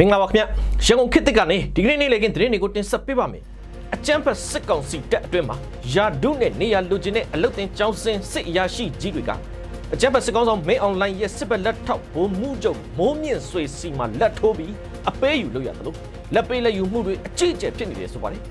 မင်္ဂလာပါခင်ဗျရန်ကုန်ခေတ်သစ်ကနေဒီကနေ့နေ့လည်ခင်းသတင်းတွေကိုတင်ဆက်ပေးပါမယ်အကြမ်းဖက်စစ်ကောင်စီတပ်အတွင်းမှာယာဒုနဲ့နေရလူချင်းတဲ့အလုတ်တင်ចောင်းစင်စစ်အရာရှိကြီးတွေကအကြမ်းဖက်စစ်ကောင်ဆောင်မင်းအွန်လိုင်းရဲ့စစ်ဘက်လက်ထောက်ဗိုလ်မှူးချုပ်မိုးမြင့်ဆွေစီမှာလက်ထိုးပြီးအပေးယူလို့ရတယ်လို့လက်ပေးလက်ယူမှုတွေအကြီးအကျယ်ဖြစ်နေတယ်ဆိုပါတယ်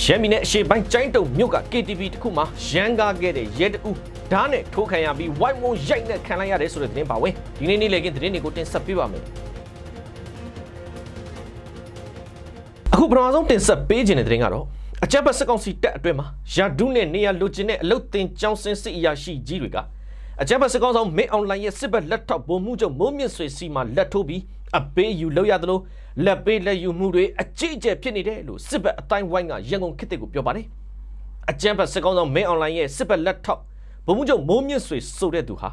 ရှမ်းပြည်နယ်အရှေ့ပိုင်းကျိုင်းတုံမြို့က KTV တခုမှာရန်ကားခဲ့တဲ့ရဲတအူး ဓာတ်နဲ့ထိုးခံရပြီး white moon ရိုက်နဲ့ခံလိုက်ရတယ်ဆိုတဲ့သတင်းပါဝင်ဒီနေ့နေ့လည်ကင်းသတင်းတွေကိုတင်ဆက်ပေးပါမယ်အခုပထမဆုံးတင်ဆက်ပေးခြင်းတဲ့သတင်းကတော့အကြမ်းဖက်စစ်ကောင်စီတပ်အတွင်းမှာယာဒုနဲ့နေရလိုချင်တဲ့အလုတ်တင်ကျောင်းစင်စစ်အရာရှိကြီးတွေကအကြမ်းဖက်စစ်ကောင်ဆောင်မင်းအွန်လိုင်းရဲ့စစ်ဘက်လက်ထောက်ဗိုလ်မှူးချုပ်မိုးမြင့်ဆွေစီမှာလက်ထိုးပြီးအပေးယူလောက်ရသလိုလက်ပေးလက်ယူမှုတွေအကြီးအကျယ်ဖြစ်နေတယ်လို့စစ်ဘက်အတိုင်းဝိုင်းကရန်ကုန်ခေတ်ကိုပြောပါတယ်အကြမ်းဖက်စစ်ကောင်ဆောင်မင်းအွန်လိုင်းရဲ့စစ်ဘက်လက်ထောက် ဗိုလ်မှူးချုပ်မိုးမြင့်ဆွေဆိုတဲ့သူဟာ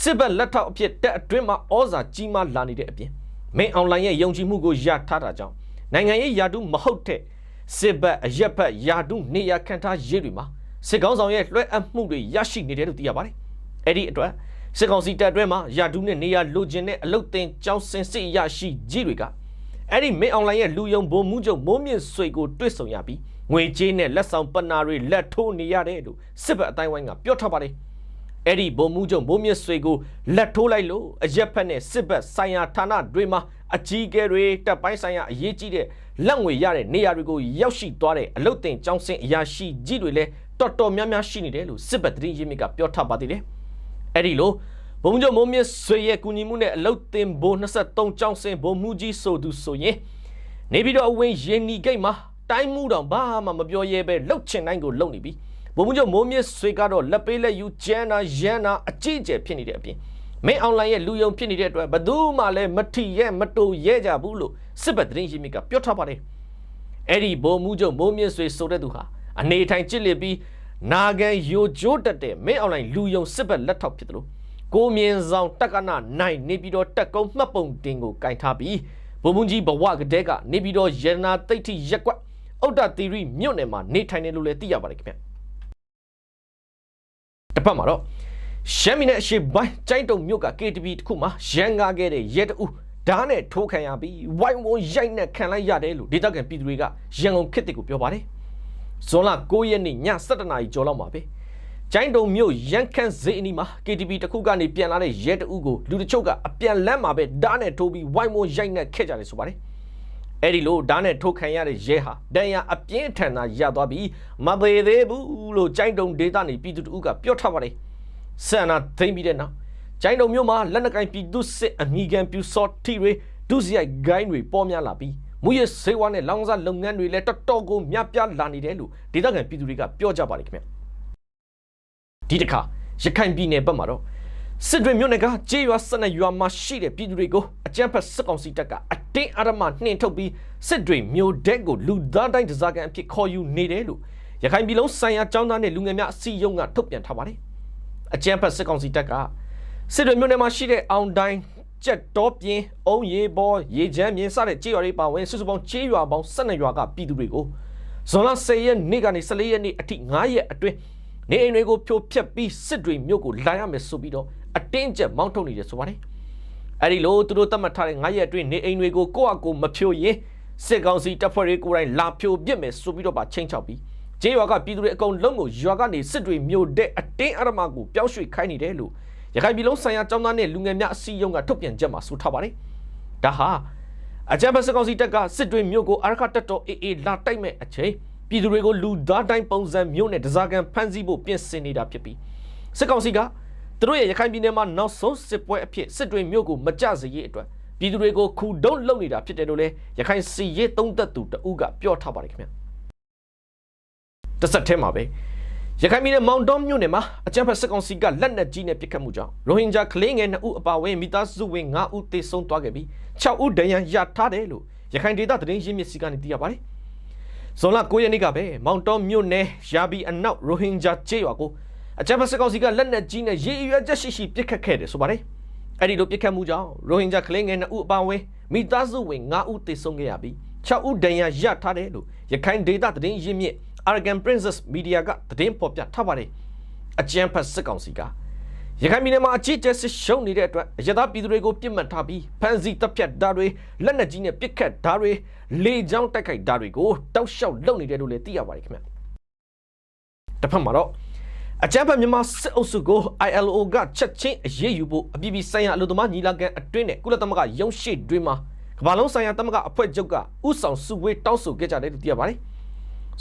စစ်ဘက်လက်ထောက်အဖြစ်တက်အတွင်းမှာဩဇာကြီးမားလာနေတဲ့အပြင်မင်းအွန်လိုင်းရဲ့ယုံကြည်မှုကိုရထားတာကြောင့်နိုင်ငံရေးယာတုမဟုတ်တဲ့စစ်ဘက်အရက်ဘက်ယာတုနေရခံထားရေးတွေမှာစစ်ကောင်ဆောင်ရဲ့လွှဲအပ်မှုတွေရရှိနေတယ်လို့သိရပါတယ်အဲ့ဒီအတွက်စစ်ကောင်စီတပ်အတွင်းမှာယာတုနဲ့နေရလိုချင်တဲ့အလုတ်တင်ကြောင်းစင်စစ်ရရှိကြီးတွေကအဲ့ဒီမင်းအွန်လိုင်းရဲ့လူယုံဘုံမှုချုပ်မိုးမြင့်ဆွေကိုတွေ့ဆုံရပြီး ငွေကြေးနဲ့လက်ဆောင်ပနာတွေလက်ထိုးနေရတယ်လို့စစ်ဘက်အတိုင်းဝိုင်းကပြောထားပါတယ်အဲ့ဒီဘုံမှုချုပ်မိုးမြင့်ဆွေကိုလက်ထိုးလိုက်လို့အရက်ဖက်နဲ့စစ်ဘက်ဆိုင်ရာဌာနတွေမှာအကြီးအကဲတွေတပ်ပိုင်းဆိုင်ရာအရေးကြီးတဲ့လက်ငွေရတဲ့နေရာတွေကိုရောက်ရှိသွားတဲ့အလုတ်တင်ចောင်းစင်အရာရှိကြီးတွေလည်းတော်တော်များများရှိနေတယ်လို့စစ်ဘက်သတင်းရင်းမြစ်ကပြောထားပါသေးတယ်အဲ့ဒီလိုဘုံချုပ်မိုးမြင့်ဆွေရဲ့ကူညီမှုနဲ့အလုတ်တင်ဘိုး23ចောင်းစင်ဘုံမှုကြီးဆိုသူဆိုရင်နေပြီးတော့အဝင်ရင်းနီဂိတ်မှာ တိုင်းမှုတောင်ဘာမှမပြောရဲပဲလှုပ်ချင်တိုင်းကိုလှုပ်နေပြီဘုံမှုချုပ်မိုးမြင့်ဆွေကတော့လက်ပေးလက်ယူကျန်းနာရန်နာအကြီးအကျယ်ဖြစ်နေတဲ့အပြင်မင်းအွန်လိုင်းရဲ့လူယုံဖြစ်နေတဲ့အတွက်ဘယ်သူမှလည်းမထီရဲ့မတူရဲကြဘူးလို့စစ်ဘက်သတင်းရင်းမြစ်ကပြောထားပါတယ်အဲ့ဒီဘုံမှုချုပ်မိုးမြင့်ဆွေဆိုတဲ့သူဟာအနေထိုင်ကြစ်လစ်ပြီးနာကန်ယိုကျိုးတက်တဲ့မင်းအွန်လိုင်းလူယုံစစ်ဘက်လက်ထောက်ဖြစ်တယ်လို့ကိုမြင်ဆောင်တက်ကနာနိုင်နေပြီးတော့တက်ကုန်းမှတ်ပုံတင်ကိုကင်ထားပြီးဘုံမှုကြီးဘဝကတဲ့ကနေပြီးတော့ရတနာတိတ်ထိရက်ကွက် ဥဒ္ဒသီရိမြို့နယ်မှာနေထိုင်တယ်လို့လည်းသိရပါတယ်ခင်ဗျတစ်ဖက်မှာတော့ရှမ်းပြည်နယ်အရှေ့ပိုင်းကျိုင်းတုံမြို့က KTV တခုမှာရန်ကားခဲ့တဲ့ရဲတအူးဓာတ်နဲ့ထိုးခံရပြီးဝိုင်းဝန်းရိုက်နဲ့ခံလိုက်ရတယ်လို့ဒေသခံပြည်သူတွေကရန်ကုန်ခေတ်တစ်ကိုပြောပါတယ်ဇွန်လ9ရက်နေ့ည7:00နာရီကျော်လောက်မှာပဲကျိုင်းတုံမြို့ရန်ခန့်ဈေးအနီးမှာ KTV တခုကနေပြန်လာတဲ့ရဲတအူးကိုလူတချို့ကအပြန်လမ်းမှာပဲဓာတ်နဲ့ထိုးပြီးဝိုင်းဝန်းရိုက်နဲ့ခဲ့ကြတယ်ဆိုပါတယ် အဲ့ဒီလိုဓာတ်နဲ့ထိုးခံရတဲ့ရဲဟာဒဏ်ရာအပြင်းထန်သာရသွားပြီးမသေးသေးဘူးလို့ကျိုင်းတုံဒေသနေပြည်သူတအူးကပြောထားပါတယ်ဆန္နာသိမ့်ပြီးတဲ့နောက်ကျိုင်းတုံမြို့မှာလက်နက်ကင်ပြည်သူစစ်အမိခံပြူစောတီတွေဒုစရိုက်ဂိုင်းတွေပေါ်များလာပြီးမူရစေဝါနဲ့လောင်စာလုပ်ငန်းတွေလည်းတော်တော်ကိုများပြားလာနေတယ်လို့ဒေသခံပြည်သူတွေကပြောကြပါတယ်ခင်ဗျဒီတစ်ခါရခိုင်ပြည်နယ်ဘက်မှာတော့စစ်တွေမြို့နယ်ကကြေးရွာစနရွာမှာရှိတဲ့ပြည်သူတွေကိုအကြမ်းဖက်စစ်ကောင်စီတပ်ကအ တင်းအဓမ္မနှင်ထုတ်ပြီးစစ်တွေမြို့ဒက်ကိုလူသားတိုင်းတစားကန်အဖြစ်ခေါ်ယူနေတယ်လို့ရခိုင်ပြည်လုံးဆိုင်ရာចောင်းသားနဲ့လူငယ်များအစည်းအရုံးကထုတ်ပြန်ထားပါတယ်အကြမ်းဖက်စစ်ကောင်စီတပ်ကစစ်တွေမြို့နယ်မှာရှိတဲ့အောင်တိုင်းကြက်တော်ပြင်းအုံးရေဘောရေချမ်းမြင်းစတဲ့ကြေးရွာတွေပါဝင်စုစုပေါင်းကြေးရွာပေါင်း12ရွာကပြည်သူတွေကိုဇွန်လ10ရက်နေ့ကနေ14ရက်နေ့အထိ9ရက်အတွင်းနေအိမ်တွေကိုဖြိုဖျက်ပြီးစစ်တွေမြို့ကိုလာရမယ်ဆိုပြီးတော့အတင်းကျပ်မောင်းထုတ်နေတယ်ဆိုပါတယ် အဲ့ဒီလိုသူတို့သတ်မှတ်ထားတဲ့9ရက်အတွင်းနေအိမ်တွေကိုကိုယ့်အကိုမဖြိုရင်စစ်ကောင်စီတပ်ဖွဲ့တွေကိုယ်တိုင်လာဖြိုပစ်မယ်ဆိုပြီးတော့ပါချိန်ချောက်ပြီးကျေးရွာကပြည်သူတွေအကုန်လုံးကိုရွာကနေစစ်တွေမြို့တဲ့အတင်းအဓမ္မကိုပြောင်းရွှေ့ခိုင်းနေတယ်လို့ရခိုင်ပြည်လုံးဆိုင်ရာចောင်းသားနဲ့လူငယ်များအစည်းအရုံးကထုတ်ပြန်ချက်မှာဆိုထားပါတယ်။ဒါဟာအကြမ်းဖက်စစ်ကောင်စီတပ်ကစစ်တွေမြို့ကိုအာရခတက်တော်အေးအေးလာတိုက်မဲ့အချိန်ပြည်သူတွေကိုလူသားတိုင်းပုံစံမျိုးနဲ့ဒဇာကန်ဖမ်းဆီးဖို့ပြင်ဆင်နေတာဖြစ်ပြီးစစ်ကောင်စီက သူတို့ရဲ့ရခိုင်ပြည်နယ်မှာနောက်ဆုံးစစ်ပွဲအဖြစ်စစ်တွေမြို့ကိုမကြစေရေးအတွက်ပြည်သူတွေကိုခူဒုံလုပ်နေတာဖြစ်တယ်လို့လည်းရခိုင်စီရေးသုံးသက်သူတဦးကပြောထားပါတယ်ခင်ဗျ။တစ်ဆက်တည်းမှာပဲရခိုင်ပြည်နယ်မောင်တောမြို့နယ်မှာအကြမ်းဖက်စစ်ကောင်စီကလက်နက်ကြီးနဲ့ပစ်ခတ်မှုကြောင့်ရိုဟင်ဂျာကလေးငယ်2ဦးအပါအဝင်မိသားစုဝင်9ဦးသေဆုံးသွားခဲ့ပြီး6ဦးဒဏ်ရာရထားတယ်လို့ရခိုင်ဒေသသတင်းရင်းမြစ်စီကနေသိရပါတယ်။ဇွန်လ9ရက်နေ့ကပဲမောင်တောမြို့နယ်ရာဘီအနောက်ရိုဟင်ဂျာကျေးရွာကို အကြမ်းဖက်စစ်ကောင်စီကလက်နက်ကြီးနဲ့ရေရွယ်ချက်ရှိရှိပစ်ခတ်ခဲ့တယ်ဆိုပါတယ်။အဲ့ဒီလိုပစ်ခတ်မှုကြောင့်ရိုဟင်ဂျာကလေးငယ်2ဦးအပါအဝင်မိသားစုဝင်9ဦးသေဆုံးခဲ့ရပြီး6ဦးဒဏ်ရာရထားတယ်လို့ရခိုင်ဒေသသတင်းရင်းမြစ် Aragon Princess Media ကသတင်းဖော်ပြထားပါတယ်။အကြမ်းဖက်စစ်ကောင်စီကရခိုင်ပြည်နယ်မှာအကြီးအကျယ်စစ်ရှုံးနေတဲ့အတွက်အရသာပြည်သူတွေကိုပြစ်မှတ်ထားပြီးဖမ်းဆီးတပ်ဖြတ်ဓာတ်တွေလက်နက်ကြီးနဲ့ပစ်ခတ်ဓာတ်တွေလေကြောင်းတိုက်ခိုက်ဓာတ်တွေကိုတောက်လျှောက်လုပ်နေတယ်လို့လည်းသိရပါတယ်ခင်ဗျတစ်ဖက်မှာတော့ အကြမ်းဖက်မြန်မာစစ်အုပ်စုကို ILO ကချက်ချင်းအရေးယူဖို့အပြည်ပြည်ဆိုင်ရာအလို့သမားညီလာခံအတွင်းနဲ့ကုလသမဂ္ဂရုံးရှိတွင်မှာကမ္ဘာလုံးဆိုင်ရာသမဂ္ဂအဖွဲ့ချုပ်ကဥဆောင်စုဝေးတောင်းဆိုခဲ့ကြတယ်လို့သိရပါတယ်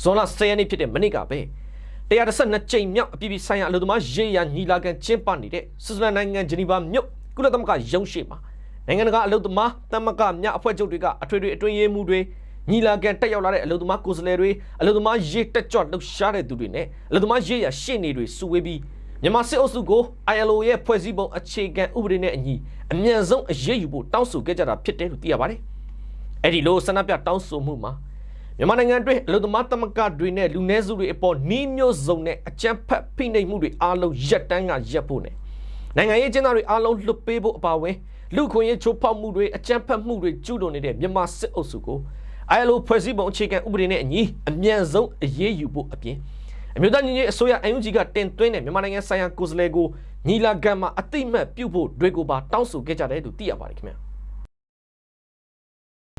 ဇွန်လ10ရက်နေ့ဖြစ်တဲ့မနေ့ကပဲ132ကြိမ်မြောက်အပြည်ပြည်ဆိုင်ရာအလို့သမားရေးရာညီလာခံကျင်းပနေတဲ့ဆွစ်ဇာလန်နိုင်ငံဂျနီဗာမြို့ကုလသမဂ္ဂရုံးရှိမှာနိုင်ငံတကာအလို့သမားသမဂ္ဂများအဖွဲ့ချုပ်တွေကအထွေထွေအတွင်းရေးမှူးတွေ ညီလာခံတက်ရောက်လာတဲ့အလို့သမားကိုယ်စားလှယ်တွေအလို့သမားရေးတက်ကြွလှုပ်ရှားတဲ့သူတွေနဲ့အလို့သမားရေးရာရှေ့နေတွေစုဝေးပြီးမြန်မာစစ်အုပ်စုကို ILO ရဲ့ဖွဲ့စည်းပုံအခြေခံဥပဒေနဲ့အညီအမြန်ဆုံးအရေးယူဖို့တောင်းဆိုခဲ့ကြတာဖြစ်တယ်လို့သိရပါတယ်။အဲ့ဒီလိုဆန္ဒပြတောင်းဆိုမှုမှာမြန်မာနိုင်ငံအတွင်းအလို့သမားသမဂ္ဂတွေနဲ့လူနည်းစုတွေအပေါ်နှီးမျိုးစုံနဲ့အကြမ်းဖက်ဖိနှိပ်မှုတွေအားလုံးရပ်တန်းကရပ်ဖို့နဲ့နိုင်ငံရေးကျင်းသားတွေအားလုံးလွတ်ပေးဖို့အပါအဝင်လူခွင့်ရေးချိုးဖောက်မှုတွေအကြမ်းဖက်မှုတွေကျူးလွန်နေတဲ့မြန်မာစစ်အုပ်စုကို ILO ဖွဲ့စည်းပုံအခြေခံဥပဒေနဲ့အညီအမြန်ဆုံးအရေးယူဖို့အပြင်အမျိုးသားညီညွတ်ရေးအစိုးရ UNG ကတင်သွင်းတဲ့မြန်မာနိုင်ငံဆိုင်ရာကိုယ်စားလှယ်ကိုညီလာခံမှာအတိမတ်ပြုဖို့တွေကိုပါတောင်းဆိုခဲ့ကြတယ်လို့သိရပါတယ်ခင်ဗျာ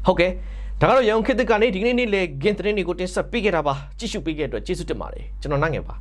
ဟုတ်ကဲ့ဒါကတော့ရောင်ခေတ်ကနေဒီကနေ့နေ့လေဂင်သတင်းတွေကိုတင်ဆက်ပေးခဲ့တာပါကြည့်ရှုပေးခဲ့တဲ့အတွက်ကျေးဇူးတင်ပါတယ်ကျွန်တော်နိုင်ငယ်ပါ